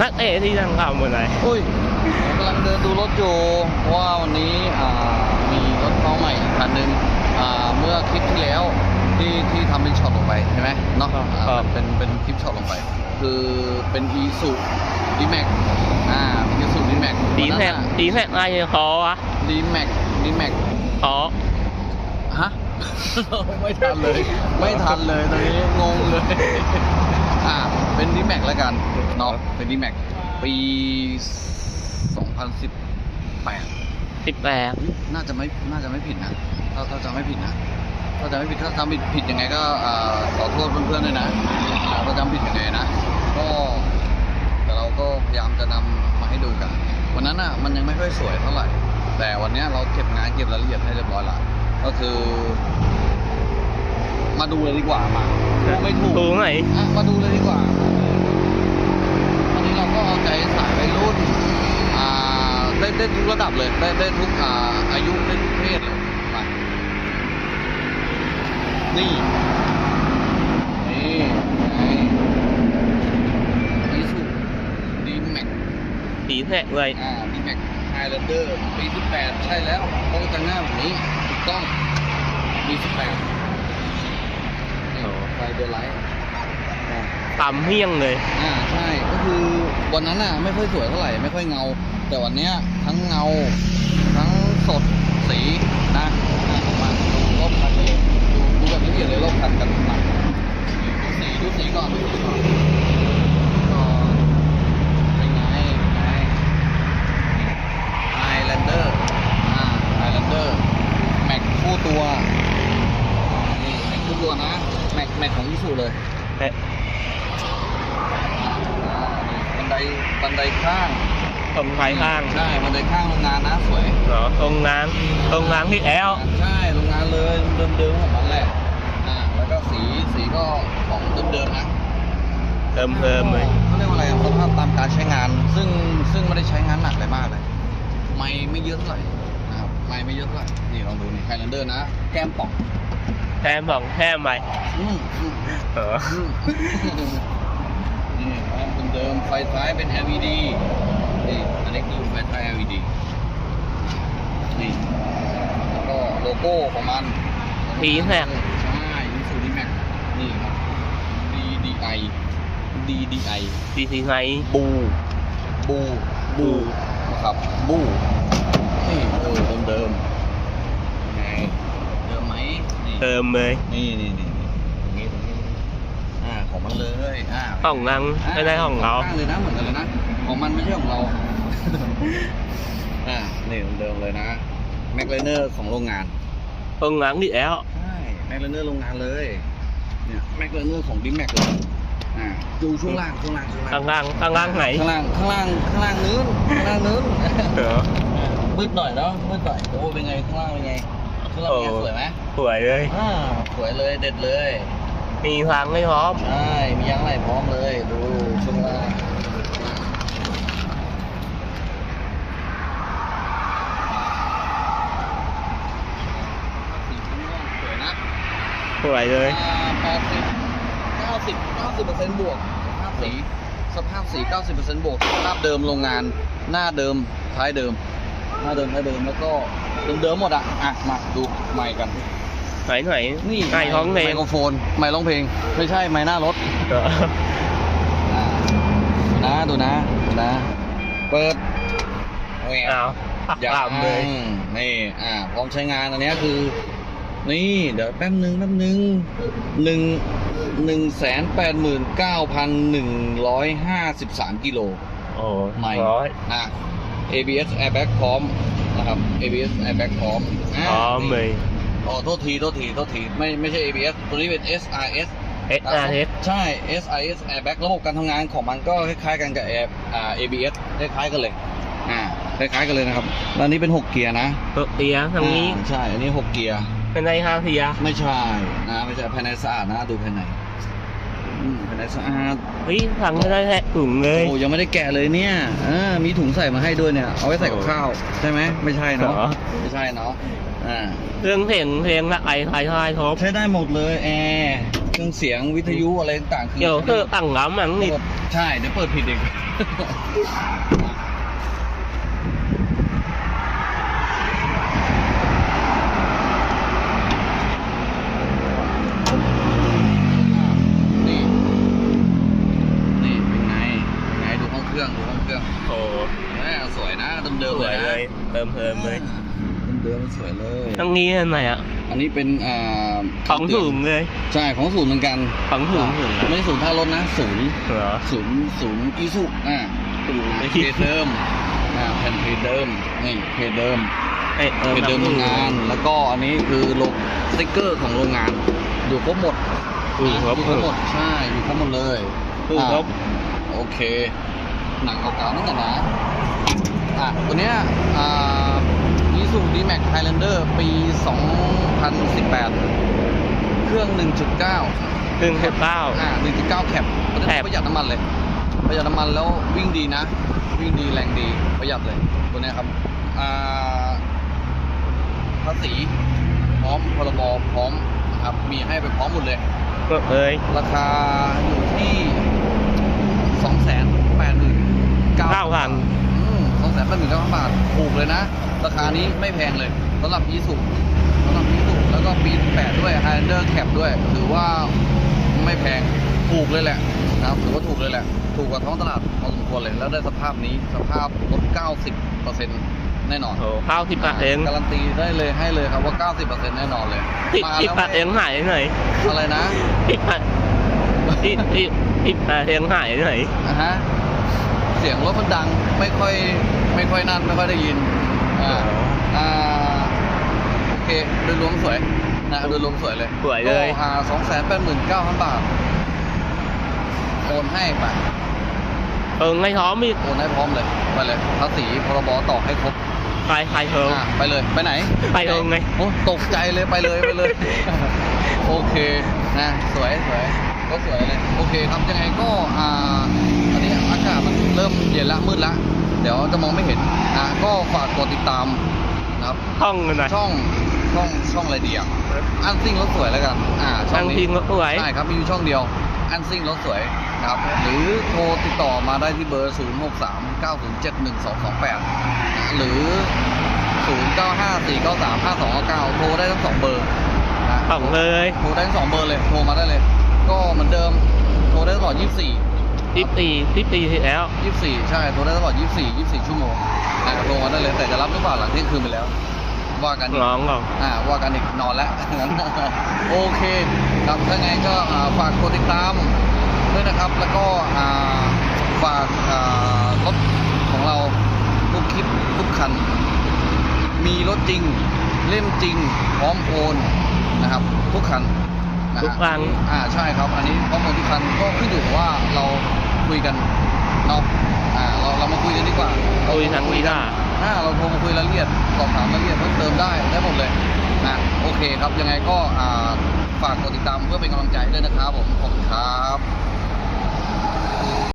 นักเตะที่ทางข่าวหมดเลยอุ้ยผมกำลังเดินดูรถอยู่เพราะว่าวันนี้อ่ามีรถเข้าใหม่อีกคันหนึ่งอ่าเมื่อคลิปที่แล้วที่ที่ทำเป็นช็อตลงไปใช่ไหมเนาะอ่าเป็นเป็นเป็นคลิปช็อตลงไป คือเป็น e ีสุดีแม็กอ่าอีสุดีแม็กดีแท็กดีแท็กอะไรคอวะดีแม็กดีแม็กคอฮะไม่ทันเลย ไม่ทันเลยตอนนี้งงเลยอ่า เป็นดีแม็กแล้วกันเนาะเป็นดีแม็กปี 2018 สิบแปดน่าจะไม่น่าจะไม่ผิดนะถ้าถ้าจำไม่ผิดนะถ้าจำไม่ผิดถ้าจำผิดผิดยังไงก็อ่าขอโทษเพื่อนๆด้วยนะอ่าถ้าจำผิดยังไงนะก็แต่เราก็พยายามจะนำมาให้ดูกันวันนั้นอะมันยังไม่ค่อยสวยเท่าไหร่ แต่วันเนี้ยเราเก็บงานเก็บรายละเอียดให้เรียบร้อยละก็คือ มาดูเลยดีกว่ามาพูดไม่ถูกถูกไหน อะมาดูเลยดีกว่าวันนี้เราก็เอาใจสายวัยรุ่นอ่าได้ได้ ทุกระดับเลย ได้ได้ทุกอ่าอายุได้ทุกเพศเลยไปนี่นี่ไงนี่สุดดีแม็กดีแท็กเลยอ่าดีแม็กไฮแลนเดอร์ปี18ใช่แล้วต้องจะหน้าแบบนี้ถูกต้องปี18นี่ไฟเดอร์ไลท์อ่าต่ำเฮี้ยงเลย อ่า ใช่ ก็คือวันนั้นน่ะ ไม่ค่อยสวยเท่าไหร่ ไม่ค่อยเงา แต่วันเนี้ยทั้งเงา ทั้งสดสีนะอะมาดูรอบคันเลยดูดูแบบละเอียดเลยรอบคันกันมาดูสีดูสีก่อนดูสีก่อนก่อนเป็นไงเป็นไงไฮแลนเดอร์อ่าไฮแลนเดอร์แม็กคู่ตัวนี่แม็กคู่ตัวนะแม็กแม็กของยี่สุเลยแต่บันไดบันไดข้าง ตรงไฟข้างใช่บันไดข้างโรงงานนะสวยเหรอตรงงานตรงงานที่แอลใช่โรงงานเลยเดิมๆของมันแหละอ่าแล้วก็สีสีก็ของเดิมๆนะเติมเติมเลยเขาเรียกว่าอะไรอะสภาพตามการใช้งาน ซึ่งซึ่งไม่ได้ใช้งานหนักอะไรมากเลย ไม่ไม่เยอะเท่าไหร่นะครับไม่ไม่เยอะเท่าไหร่นี่ลองดูนี่ไฮแลนเดอร์นะ แก้มป่องแทมสองแทมไปอืมอืมเอออืมนี่แอมเดิมๆไฟท้ายเป็น LED นี่อันนี้คือไฟท้าย LED นี่แล้วก็โลโก้ของมันดีแท็กใช่ยูซูดีแม็กนี่ครับ DDI DDI ดีทีไงบูบูบูนะครับบูนี่เออเดิมเดิมๆไงเดิมไหมนี่ เติมเลยนี่นี่นี่นี่ตรงนี้ตรงนี้อ่าของ มันเลยอ่าห้องนั่งไม่ได้ห้องเราข้างเลยนะเหมือนกันเลยนะ ของมันไม่ใช่ของเรา อ่านี่เดิมเลยนะแม็กไลเนอร์ของโรงงานตรงงานที่แอลใช่แม็กไลเนอร์โรงงานเลยเนี่ยแม็กไลเนอร์ของดิแม็กเลยอ่าดูช่วงล่างช่วงล่างช่วงล่างข้างล่างข้างล่างไหนข้างล่างข้างล่างข้างล่างนู้นข้างล่างนู้นเออมืดหน่อยเนาะมืดหน่อยโอ้เป็นไงข้างล่างเป็นไงข้างล่างเป็นไงโอ้สวยไหมสวยเลยอ่าสวยเลยเด็ดเลย มีทางให้พร้อม ใช่ มียางไหล่พร้อมเลย ดูช่วงล่างสีม่วงสวยนะสวยเลย แปดสิบเก้าสิบเก้าสิบเปอร์เซ็นต์บวก สภาพสี สภาพสีเก้าสิบเปอร์เซ็นต์บวก สภาพเดิมโรงงาน หน้าเดิม ท้ายเดิม หน้าเดิมท้ายเดิม แล้วก็เดิมๆหมดอะ อะ มาดูไมค์กัน ไหนไหนนี่ไก่ท้องเพลไมงโครโฟนไมค์ร้องเพลง ไม่ใช่ไมค์หน้ารถเอออ่าดูนะดูนะดูนะ เปิดแหวกเอาปักยังลำเลย นี่อ่าพร้อมใช้งานอันเนี้ยคือ นี่เดี๋ยวแป๊บหนึ่งแป๊บหนึ่งหนึ่งหนึ่งแสนแปดหมื่นเก้าพันหนึ่งร้อยห้าสิบสามกิโลโอ้ไม่ร้อยอะ ABS airbag พร้อมนะครับ ABS airbag พร้อมาพร้อมเลย อ๋อโทษทีโทษทีโทษทีไม่ไม่ใช่ ABS ตัวนี้เป็น SRS S R S ใช่ SIS airbag ระบบการทำงานของมันก็คล้ายๆกันกับ Air อ่า ABS คล้ายๆกันเลยอ่าคล้ายๆกันเลยนะครับแล้วอันนี้เป็น 6 เกียร์นะตัวเตียทางนี้ อ่าใช่ อันนี้ 6 เกียร์ เป็นในห้าเทียไม่ใช่นะไม่ใช่ภายในสะอาดนะดูภายในอืมภายในสะอาด เฮ้ยสั่งไม่ได้แค่ถุงเลยโอ้ยังไม่ได้แกะเลยเนี่ยอ่ามีถุงใส่มาให้ด้วยเนี่ย เอาไว้ใส่กับข้าว ใช่ไหม ไม่ใช่เนาะเหรอไม่ใช่เนาะ อ่าเครื่องเสียงเพลงละไอไทยไทยครบใช้ได้หมดเลยแอร์เครื่องเสียงวิทยุอะไรต่างๆคือเกี่ยวเครื่องตั้งล้ำมันนี่ใช่เดี๋ยวเปิดผิดอีกนี่นี่เป็นไงเป็นไงดูห้องเครื่องดูห้องเครื่องโอ้แม่สวยนะเดิมสๆเลวยยเลนะยเติมเพิ่มเลย เดิมๆสวยเลยทั้งนี้อันไหนอะอันนี้เป็นอ่าของถุงเลย ใช่ของศูนย์เหมือนกันของถุงถุงไม่ใช่ศูนย์ท่ารถนะศูนย์เหรอศูนย์ศูนย์อีสุอ่าศูนย์เพจเดิมอ่าแผ่นเพจเดิมนี่เพจเดิมไอ้เออเพจเดิมโรงงาน แล้วก็อันนี้คือโลกสติ๊กเกอร์ของโรงงาน อยู่ครบหมดอือครบอยู่ครบหมดใช่อยู่ครบหมดเลยอือครบอ่าโอเคหนังเก่าๆนั่นแหละนะอะตัวเนี้ยอ่า อีสุดีแม็กไฮแลนเดอร์ปี 2018 เครื่อง 1.9 หนึ่งสิบเก้า อ่า1.9 แคปประแคป ประหยัดน้ำมันเลย ประหยัดน้ำมันแล้ววิ่งดีนะ วิ่งดีแรงดีประหยัดเลย ตัวเนี้ยครับ อ่าภาษีพร้อมพรบพร้อมนะครับ มีให้ไปพร้อมหมดเลยหมดเลยราคาอยู่ที่สองแสนแปดหมื่นเก้าเก้าพันส องแสนแปดหมื่นเก้าพันบาทถูกเลยนะ ราคานี้ไม่แพงเลยสำหรับยีสุสำหรับยีสุแล้วก็ปีแปดด้วย Highlander Cap ด้วยถือว่าไม่แพงถูกเลยแหละนะครับถือว่าถูกเลยแหละ ถูกกว่าท้องตลาดพอสมควรเลย แล้วได้สภาพนี้สภาพลด90%แน่นอนโอ้ข้าวสิบบาทเองการันตีได้เลยให้เลยครับว่า 90%แน่นอนเลยสิบมาสิบแล้วบาทเองหายหน่อยอะไรนะสิบบาทสิบสิบสิบบาทเองหายหน่อยอะฮะ เสียงรถมันดังไม่ค่อยไม่ค่อยนั่นไม่ค่อยได้ยินอ่าอ่าโอเคโดยรวมสวยนะโดยรวมสวยเลยสวยเลย ก็อ่าสองแสนแปดหมื่นเก้าพันบาทโอนให้ไปเออไม่ท้อมอีกโอนให้พร้อมเลยไปเลยภาษีพรบต่อให้ครบใครใครเพิ่มอะไปเลยไปไหนไปเองไง โอ้ตกใจเลยไปเลยไปเลย โอเคนะสวยสวยก็สวยเลยโอเคครับยังไงก็อ่า อันนี้อากาศมันเริ่มเย็นละมืดละเดี๋ยวจะมองไม่เห็นนะก็ฝากกดติดตามนะครับห้องกันหน่อยช่องช่องช่องอะไรดีอะอันซิ่งรถสวยแล้วกันอ่าช่องทางนี้ทีมก็สวยใช่ครับมีอยู่ช่องเดียวอันซิ่งรถสวยนะครับหรือโทรติดต่อมาได้ที่เบอร์ 0 6 3 9 0 7 1 2 2 8 หรือ 0 9 5 4 9 3 5 2 9โทรได้ทั้งสองเบอร์นะสองเลย โทรได้ทั้งสองเบอร์เลย โทรมาได้เลย ก็เหมือนเดิม โทรได้ตลอด 24 สิบสี่สิบสี่ที่แล้ว 24 ใช่โทรได้ตลอด 24 24 ชั่วโมงนะโทรมาได้เลยแต่จะรับหรือเปล่าหลังเที่ยงคืนไปแล้ว ว่ากันอีกร้องก่อน อ่าว่ากันอีกนอนแล้วงั้นโอเคครับถ้าไงก็อ่าฝากกดติดตามด้วยนะครับ แล้วก็อ่าฝากอ่ารถของเราทุกคลิปทุกคัน มีรถจริงเล่มจริงพร้อมโอนนะครับ ทุกคันนะฮะทุกครั้งอ่าใช่ครับ อันนี้พร้อมโอนทุกคันก็ขึ้นอยู่กับว่าเรา คุยกันเนาะอ่าเราเรามาคุยกันดีกว่าคุยทางวีด้าอ่าเราโทรมาคุยรายละเอียดสอบถามรายละเอียดเพิ่มเติมได้ได้หมดเลยนะโอเคครับยังไงก็อ่าฝากกดติดตามเพื่อเป็นกำลังใจด้วยนะครับผมขอบคุณครับ